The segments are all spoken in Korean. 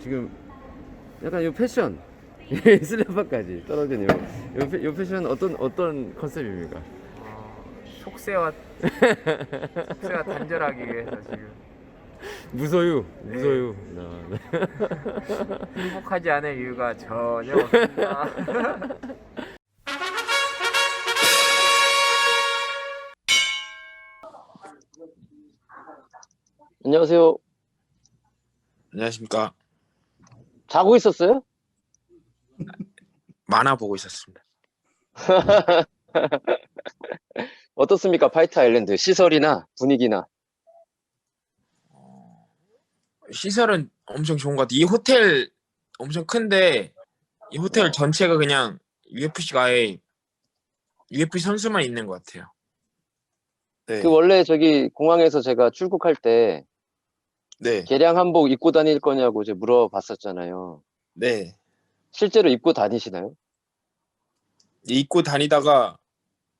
지금 약간 이 패션 이 슬리퍼까지 떨어진 이, 이, 패- 이 패션 어떤 어떤 컨셉입니까? 어, 속세와 속세와 단절하기 위해서 지금 무소유 네. 무소유 아, 네. 행복하지 않을 이유가 전혀 없습니다. 안녕하세요. 안녕하십니까. 자고 있었어요? 만화 보고 있었습니다. 어떻습니까? 파이트 아일랜드 시설이나 분위기나. 시설은 엄청 좋은 것 같아요. 이 호텔 엄청 큰데 이 호텔 전체가 그냥 UFC가 아예 UFC 선수만 있는 것 같아요. 네. 그 원래 저기 공항에서 제가 출국할 때 네. 개량 한복 입고 다닐 거냐고 이제 물어봤었잖아요. 네. 실제로 입고 다니시나요? 입고 다니다가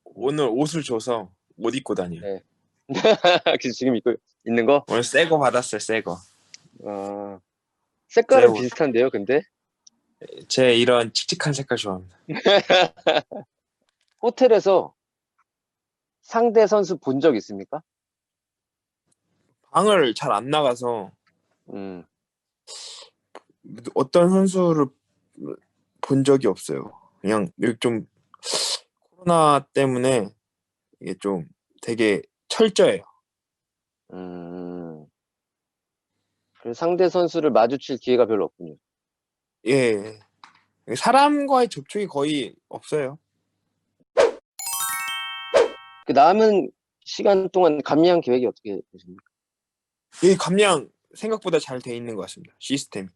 오늘 옷을 줘서 못 입고 다녀요. 네. 그래서 지금 입고 있는 거? 오늘 새 거 받았어요, 새 거. 아, 색깔은 네, 비슷한데요, 근데? 제 이런 칙칙한 색깔 좋아합니다. 호텔에서 상대 선수 본 적 있습니까? 방을 잘 안 나가서 음, 어떤 선수를 본 적이 없어요. 그냥 좀 코로나 때문에 이게 좀 되게 철저해요. 음. 상대 선수를 마주칠 기회가 별로 없군요. 예. 사람과의 접촉이 거의 없어요. 그 남은 시간 동안 감리한 계획이 어떻게 되십니까? 이 감량 생각보다 잘 돼 있는 것 같습니다. 시스템.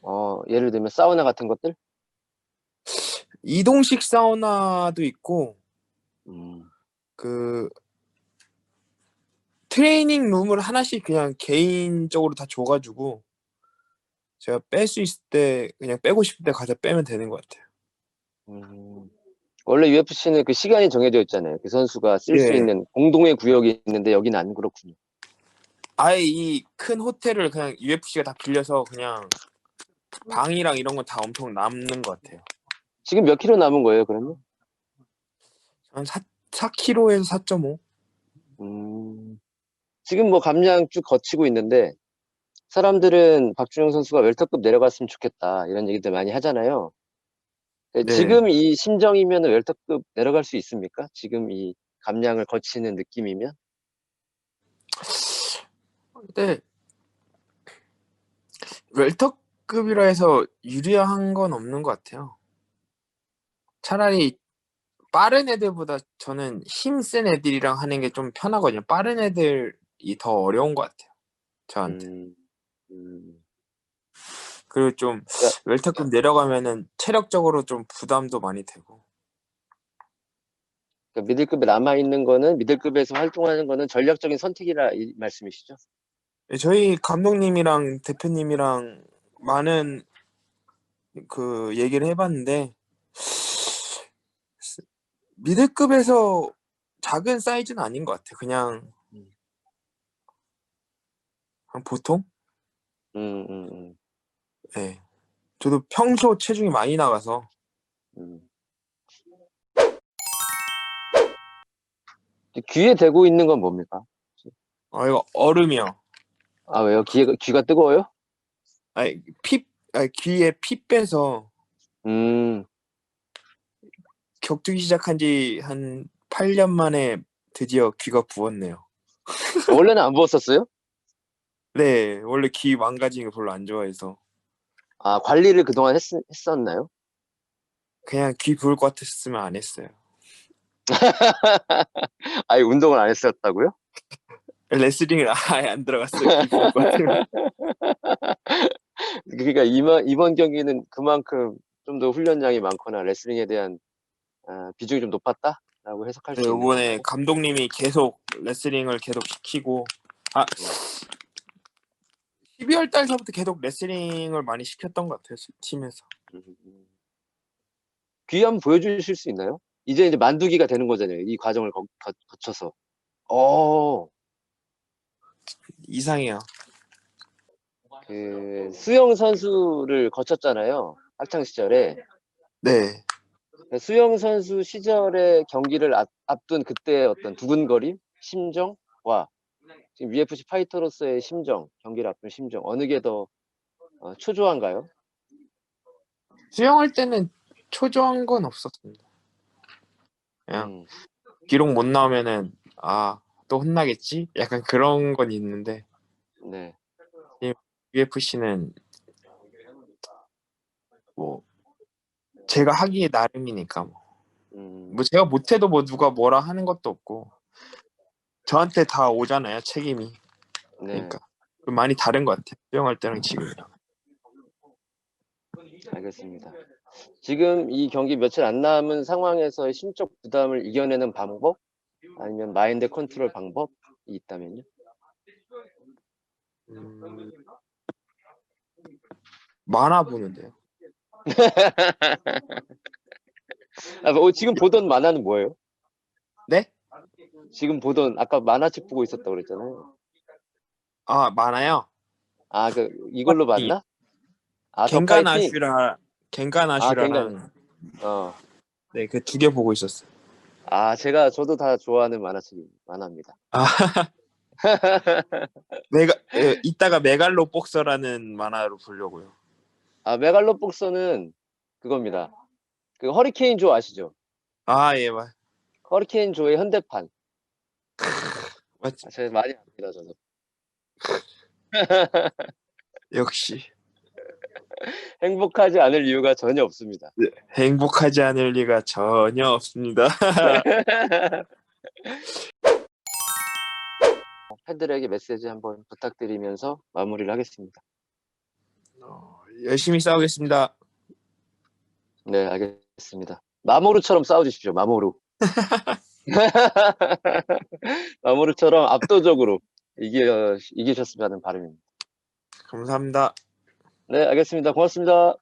어, 예를 들면 사우나 같은 것들? 이동식 사우나도 있고 음, 그 트레이닝 룸을 하나씩 그냥 개인적으로 다 줘가지고 제가 뺄 수 있을 때 그냥 빼고 싶을 때 가서 빼면 되는 것 같아요. 음. 원래 UFC는 그 시간이 정해져 있잖아요. 그 선수가 쓸 수 예. 있는 공동의 구역이 있는데 여기는 안 그렇군요. 아예 이 큰 호텔을 그냥 UFC가 다 빌려서 그냥 방이랑 이런 건다 엄청 남는 것 같아요. 지금 몇 킬로 남은 거예요, 그러면? 한 4, 4kg에서 4.5. 음, 지금 뭐 감량 쭉 거치고 있는데 사람들은 박준영 선수가 웰터급 내려갔으면 좋겠다 이런 얘기들 많이 하잖아요. 네, 네. 지금 이 심정이면 웰터급 내려갈 수 있습니까? 지금 이 감량을 거치는 느낌이면? 근데 웰터급이라 해서 유리한 건 없는 것 같아요. 차라리 빠른 애들보다 저는 힘센 애들이랑 하는 게 좀 편하거든요. 빠른 애들이 더 어려운 것 같아요. 저한테. 음, 음, 그리고 좀 웰터급 내려가면은 체력적으로 좀 부담도 많이 되고. 그러니까 미들급에 남아 있는 거는 미들급에서 활동하는 거는 전략적인 선택이라 이 말씀이시죠? 예, 저희 감독님이랑 대표님이랑 많은 그 얘기를 해봤는데 미들급에서 작은 사이즈는 아닌 것 같아요. 그냥 음. 그냥 보통. 음, 음, 음, 예. 저도 평소 체중이 많이 나가서 음. 귀에 대고 있는 건 뭡니까? 아 이거 얼음이요. 아 왜요? 귀가 귀가 뜨거워요? 아니 피 아니, 귀에 피 빼서 음, 격투기 시작한 지 한 8년 만에 드디어 귀가 부었네요. 원래는 안 부었었어요? 네, 원래 귀 망가지는 거 별로 안 좋아해서 아 관리를 그동안 했, 했었나요? 그냥 귀 부을 것 같았으면 안 했어요. 아예 운동을 안 했었다고요? 레슬링을 아예 안 들어갔어요. 그러니까 이번 이번 경기는 그만큼 좀 더 훈련량이 많거나 레슬링에 대한 아, 비중이 좀 높았다라고 해석할 수 있는 이번에 감독님이 계속 레슬링을 계속 시키고 아 12월 달서부터 계속 레슬링을 많이 시켰던 것 같아요 팀에서. 음. 귀 한번 보여주실 수 있나요? 이제 이제 만두기가 되는 거잖아요. 이 과정을 거, 쳐서 어, 이상해요. 그 수영 선수를 거쳤잖아요. 학창 시절에. 네. 그 수영 선수 시절의 경기를 앞, 앞둔 그때의 어떤 두근거림, 심정과 지금 UFC 파이터로서의 심정, 경기를 앞둔 심정 어느 게더 어, 초조한가요? 수영할 때는 초조한 건 없었습니다. 그냥 음, 기록 못 나오면은 아 또 혼나겠지? 약간 그런 건 있는데 네. UFC는 뭐 제가 하기에 나름이니까 뭐, 음, 뭐 제가 못해도 뭐 누가 뭐라 하는 것도 없고 저한테 다 오잖아요 책임이 네. 그러니까 많이 다른 것 같아요 수영할 때랑 지금이랑 알겠습니다. 지금 이 경기 며칠 안 남은 상황에서의 심적 부담을 이겨내는 방법 아니면 마인드 컨트롤 방법이 있다면요? 음, 만화 보는데요 아, 뭐 지금 보던 만화는 뭐예요? 네? 지금 보던 아까 만화책 보고 있었다고 그랬잖아요. 아 만화요? 아, 그 이걸로. 봤나? 아, 파이팅? 아슈라 겐간 아, 아슈라랑 어. 네그 두 개 보고 있었어요 아, 제가 저도 다 좋아하는 만화책 만화입니다. 아 메가 예, 이따가 메갈로 복서라는 만화로 보려고요 아, 메갈로 복서는 그겁니다. 그 허리케인 조 아시죠? 아 예 맞 허리케인 조의 현대판. 맞지 아, 제가 많이 압니다, 저도. 역시 행복하지 않을 이유가 전혀 없습니다. 행복하지 않을 리가 전혀 없습니다. 팬들에게 메시지 한번 부탁드리면서 마무리를 하겠습니다. 어, 열심히 싸우겠습니다. 네, 알겠습니다. 마모루처럼 싸워주십시오. 마모루. 마모루처럼 압도적으로 이겨 이기셨으면 하는 바람입니다. 감사합니다. 네, 알겠습니다. 고맙습니다.